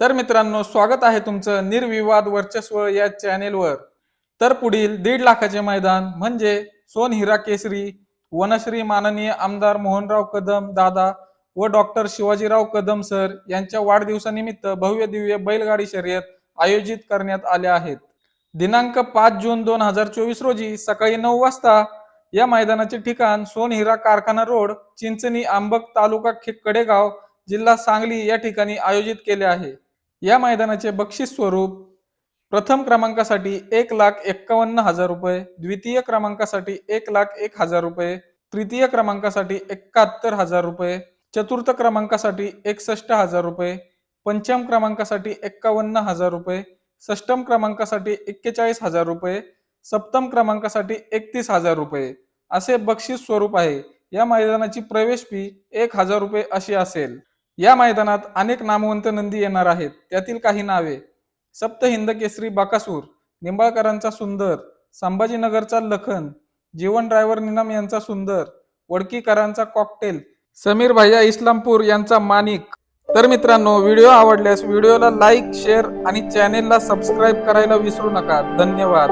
तर मित्रांनो स्वागत आहे तुमचं निर्विवाद वर्चस्व या चॅनेलवर. तर पुढील दीड लाखाचे मैदान म्हणजे सोन हिरा केसरी वनश्री माननीय आमदार मोहनराव कदम दादा व डॉक्टर शिवाजीराव कदम सर यांच्या वाढदिवसानिमित्त भव्य दिव्य बैलगाडी शर्यत आयोजित करण्यात आल्या आहेत. दिनांक पाच जून दोन हजार चोवीस रोजी सकाळी नऊ वाजता या मैदानाचे ठिकाण सोन हिरा कारखाना रोड चिंचणी आंबक तालुका कडेगाव जिल्हा सांगली या ठिकाणी आयोजित केले आहे. या मैदानाचे बक्षीस स्वरूप प्रथम क्रमांकासाठी एक लाख एक्कावन्न हजार रुपये द्वितीय क्रमांकासाठी एक लाख एक हजार रुपये तृतीय क्रमांकासाठी एकाहत्तर हजार रुपये चतुर्थ क्रमांकासाठी एकसष्ट हजार रुपये पंचम क्रमांकासाठी एक्कावन्न हजार रुपये षष्टम क्रमांकासाठी एक्केचाळीस हजार रुपये सप्तम क्रमांकासाठी एकतीस हजार रुपये असे बक्षीस स्वरूप आहे. या मैदानाची प्रवेश फी एक हजार रुपये अशी असेल. या मैदानात अनेक नामवंत नंदी येणार आहेत. त्यातील काही नावे सप्त केसरी बाकासूर निंबाळकरांचा सुंदर संभाजीनगरचा लखन जीवन ड्रायव्हर निनम यांचा सुंदर वडकीकरांचा कॉकटेल समीर भैया इस्लामपूर यांचा मानिक. तर मित्रांनो व्हिडिओ आवडल्यास व्हिडिओला लाईक शेअर आणि चॅनेलला सबस्क्राईब करायला विसरू नका. धन्यवाद.